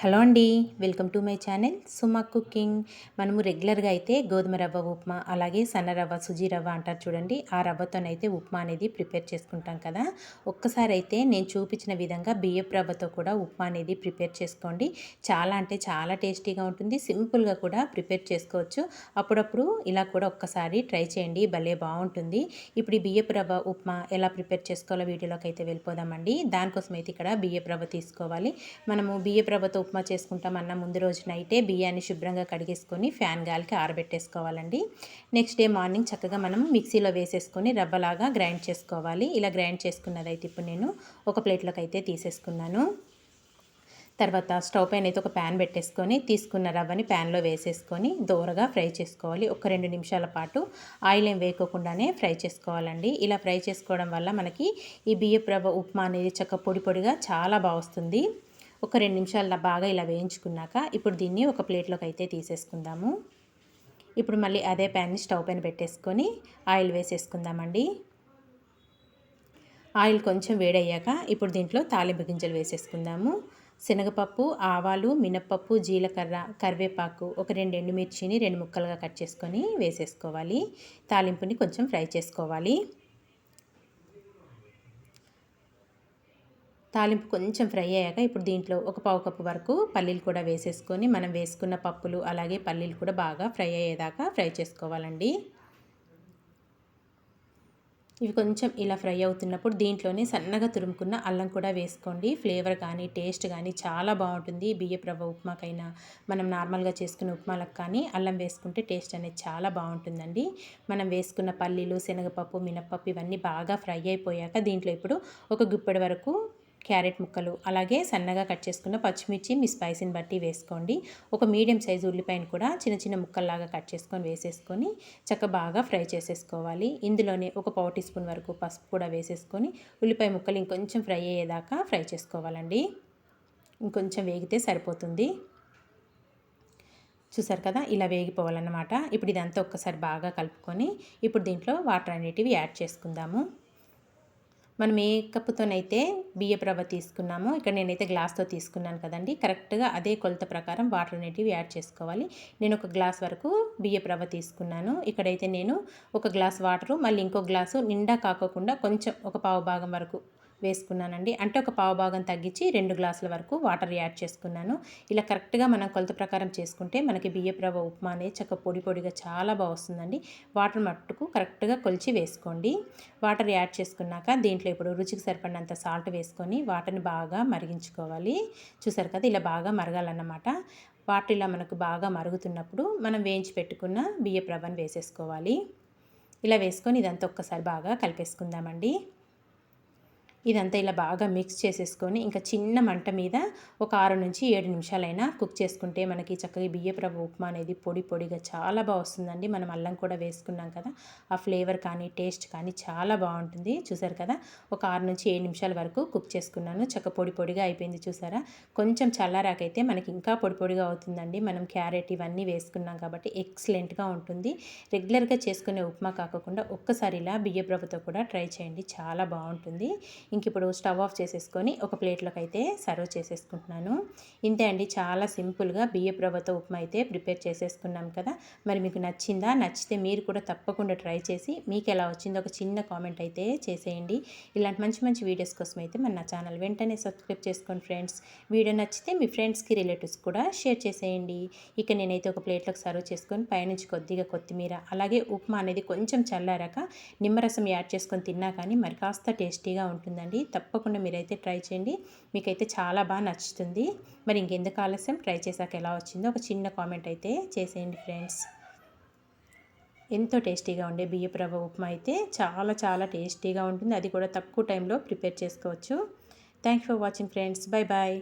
Hello అండి welcome to my channel Suma cooking. మనము రెగ్యులర్గా అయితే గోధుమ రవ్వ ఉప్మా అలాగే సన్న రవ్వ సుజీ రవ్వ అంటారు చూడండి. ఆ రవ్వతోనైతే ఉప్మా అనేది ప్రిపేర్ చేసుకుంటాం కదా. ఒక్కసారి అయితే నేను చూపించిన విధంగా బియ్యపు రవ్వతో కూడా ఉప్మా అనేది ప్రిపేర్ చేసుకోండి. చాలా అంటే చాలా టేస్టీగా ఉంటుంది. సింపుల్గా కూడా ప్రిపేర్ చేసుకోవచ్చు. అప్పుడప్పుడు ఇలా కూడా ఒక్కసారి ట్రై చేయండి. భలే బాగుంటుంది. ఇప్పుడు ఈ బియ్యపు రవ్వ ఉప్మా ఎలా ప్రిపేర్ చేసుకోవాలో వీడియోలోకి అయితే వెళ్ళిపోదామండి. దానికోసం అయితే ఇక్కడ బియ్యపు రవ్వ తీసుకోవాలి. మనము బియ్యపు రవ్వతో ఉప్మా చేసుకుంటామన్న ముందు రోజు నైటే బియ్యాన్ని శుభ్రంగా కడిగేసుకొని ఫ్యాన్ గాలికి ఆరబెట్టేసుకోవాలండి. నెక్స్ట్ డే మార్నింగ్ చక్కగా మనం మిక్సీలో వేసేసుకొని రవ్వలాగా గ్రైండ్ చేసుకోవాలి. ఇలా గ్రైండ్ చేసుకున్నదైతే ఇప్పుడు నేను ఒక ప్లేట్లోకి అయితే తీసేసుకున్నాను. తర్వాత స్టవ్ పైన అయితే ఒక ప్యాన్ పెట్టేసుకొని తీసుకున్న రవ్వని ప్యాన్లో వేసేసుకొని దోరగా ఫ్రై చేసుకోవాలి. ఒక రెండు నిమిషాల పాటు ఆయిల్ ఏం వేయకోకుండానే ఫ్రై చేసుకోవాలండి. ఇలా ఫ్రై చేసుకోవడం వల్ల మనకి ఈ బియ్యపు రవ్వ ఉప్మా అనేది చక్క పొడి పొడిగా చాలా బాగా వస్తుంది. ఒక రెండు నిమిషాలు బాగా ఇలా వేయించుకున్నాక ఇప్పుడు దీన్ని ఒక ప్లేట్లోకి అయితే తీసేసుకుందాము. ఇప్పుడు మళ్ళీ అదే ప్యాన్ని స్టవ్ పైన పెట్టేసుకొని ఆయిల్ వేసేసుకుందామండి. ఆయిల్ కొంచెం వేడయ్యాక ఇప్పుడు దీంట్లో తాలింపు గింజలు వేసేసుకుందాము. శనగపప్పు ఆవాలు మినప్పప్పు జీలకర్ర కరివేపాకు ఒక రెండు ఎండుమిర్చిని రెండు ముక్కలుగా కట్ చేసుకొని వేసేసుకోవాలి. తాలింపుని కొంచెం ఫ్రై చేసుకోవాలి. తాలింపు కొంచెం ఫ్రై అయ్యాక ఇప్పుడు దీంట్లో ఒక పావు కప్పు వరకు పల్లీలు కూడా వేసేసుకొని మనం వేసుకున్న పప్పులు అలాగే పల్లీలు కూడా బాగా ఫ్రై అయ్యేదాకా ఫ్రై చేసుకోవాలండి. ఇవి కొంచెం ఇలా ఫ్రై అవుతున్నప్పుడు దీంట్లోనే సన్నగా తురుముకున్న అల్లం కూడా వేసుకోండి. ఫ్లేవర్ కానీ టేస్ట్ కానీ చాలా బాగుంటుంది. బియ్యపు రవ్వ ఉప్మాకైనా మనం నార్మల్గా చేసుకున్న ఉప్మాలకు కానీ అల్లం వేసుకుంటే టేస్ట్ అనేది చాలా బాగుంటుందండి. మనం వేసుకున్న పల్లీలు శనగపప్పు మినప్పప్పు ఇవన్నీ బాగా ఫ్రై అయిపోయాక దీంట్లో ఇప్పుడు ఒక గుప్పెడి వరకు క్యారెట్ ముక్కలు అలాగే సన్నగా కట్ చేసుకున్న పచ్చిమిర్చి మీ స్పైసీని బట్టి వేసుకోండి. ఒక మీడియం సైజు ఉల్లిపాయను కూడా చిన్న చిన్న ముక్కల్లాగా కట్ చేసుకొని వేసేసుకొని చక్క బాగా ఫ్రై చేసేసుకోవాలి. ఇందులోనే ఒక పావు టీ స్పూన్ వరకు పసుపు కూడా వేసేసుకొని ఉల్లిపాయ ముక్కలు ఇంకొంచెం ఫ్రై అయ్యేదాకా ఫ్రై చేసుకోవాలండి. ఇంకొంచెం వేగితే సరిపోతుంది. చూసారు కదా? ఇలా వేగిపోవాలన్నమాట. ఇప్పుడు ఇదంతా ఒక్కసారి బాగా కలుపుకొని ఇప్పుడు దీంట్లో వాటర్ అనేటివి యాడ్ చేసుకుందాము. మనం ఏ కప్పుతోనైతే బియ్యపు రవ్వ తీసుకున్నామో ఇక్కడ నేనైతే గ్లాస్తో తీసుకున్నాను కదండి. కరెక్ట్గా అదే కొలత ప్రకారం వాటర్ అనేటివి యాడ్ చేసుకోవాలి. నేను ఒక గ్లాస్ వరకు బియ్యపు రవ్వ తీసుకున్నాను. ఇక్కడైతే నేను ఒక గ్లాస్ వాటరు మళ్ళీ ఇంకో గ్లాసు నిండా కాకోకుండా కొంచెం ఒక పావు భాగం వరకు వేసుకున్నానండి. అంటే ఒక పావు భాగం తగ్గించి రెండు గ్లాసుల వరకు వాటర్ యాడ్ చేసుకున్నాను. ఇలా కరెక్ట్గా మనం కొలత ప్రకారం చేసుకుంటే మనకి బియ్యపు రవ్వ ఉప్మా అనేది చక్క పొడి పొడిగా చాలా బాగా వస్తుందండి. వాటర్ మట్టుకు కరెక్ట్గా కొలిచి వేసుకోండి. వాటర్ యాడ్ చేసుకున్నాక దీంట్లో ఇప్పుడు రుచికి సరిపడినంత సాల్ట్ వేసుకొని వాటర్ని బాగా మరిగించుకోవాలి. చూసారు కదా ఇలా బాగా మరగాలన్నమాట. వాటర్ ఇలా మనకు బాగా మరుగుతున్నప్పుడు మనం వేయించి పెట్టుకున్న బియ్యపు రవ్వను వేసేసుకోవాలి. ఇలా వేసుకొని ఇదంతా ఒక్కసారి బాగా కలిపేసుకుందామండి. ఇదంతా ఇలా బాగా మిక్స్ చేసేసుకొని ఇంకా చిన్న మంట మీద ఒక ఆరు నుంచి ఏడు నిమిషాలైనా కుక్ చేసుకుంటే మనకి చక్కగా బియ్యప్రభు ఉప్మా అనేది పొడి పొడిగా చాలా బాగా వస్తుందండి. మనం అల్లం కూడా వేసుకున్నాం కదా ఆ ఫ్లేవర్ కానీ టేస్ట్ కానీ చాలా బాగుంటుంది. చూసారు కదా ఒక ఆరు నుంచి ఏడు నిమిషాల వరకు కుక్ చేసుకున్నాను. చక్క పొడి పొడిగా అయిపోయింది చూసారా? కొంచెం చల్లారాకైతే మనకి ఇంకా పొడి పొడిగా అవుతుందండి. మనం క్యారెట్ ఇవన్నీ వేసుకున్నాం కాబట్టి ఎక్సలెంట్గా ఉంటుంది. రెగ్యులర్గా చేసుకునే ఉప్మా కాకుండా ఒక్కసారి ఇలా బియ్యప్రభుతో కూడా ట్రై చేయండి. చాలా బాగుంటుంది. ఇంక ఇప్పుడు స్టవ్ ఆఫ్ చేసేసుకొని ఒక ప్లేట్లోకి అయితే సర్వ్ చేసేసుకుంటున్నాను. ఇంతే అండి చాలా సింపుల్గా బియ్యపు రవ్వతో ఉప్మా అయితే ప్రిపేర్ చేసేసుకున్నాం కదా. మరి మీకు నచ్చిందా? నచ్చితే మీరు కూడా తప్పకుండా ట్రై చేసి మీకు ఎలా వచ్చిందో ఒక చిన్న కామెంట్ అయితే చేసేయండి. ఇలాంటి మంచి మంచి వీడియోస్ కోసం అయితే మన నా ఛానల్ వెంటనే సబ్స్క్రైబ్ చేసుకోండి ఫ్రెండ్స్. వీడియో నచ్చితే మీ ఫ్రెండ్స్కి రిలేటివ్స్ కూడా షేర్ చేసేయండి. ఇక నేనైతే ఒక ప్లేట్లోకి సర్వ్ చేసుకొని పైనుంచి కొద్దిగా కొత్తిమీర అలాగే ఉప్మా అనేది కొంచెం చల్లారాక నిమ్మరసం యాడ్ చేసుకొని తిన్నా కానీ మరి కాస్త టేస్టీగా ఉంటుంది ఉంటుందండి అండి తప్పకుండా మీరైతే ట్రై చేయండి. మీకైతే చాలా బాగా నచ్చుతుంది. మరి ఇంకెందుకు ఆలస్యం? ట్రై చేశాక ఎలా వచ్చిందో ఒక చిన్న కామెంట్ అయితే చేసేయండి ఫ్రెండ్స్. ఎంతో టేస్టీగా ఉండే బియ్యపు రవ్వ ఉప్మా అయితే చాలా చాలా టేస్టీగా ఉంటుంది. అది కూడా తక్కువ టైంలో ప్రిపేర్ చేసుకోవచ్చు. Thank for watching friends. Bye bye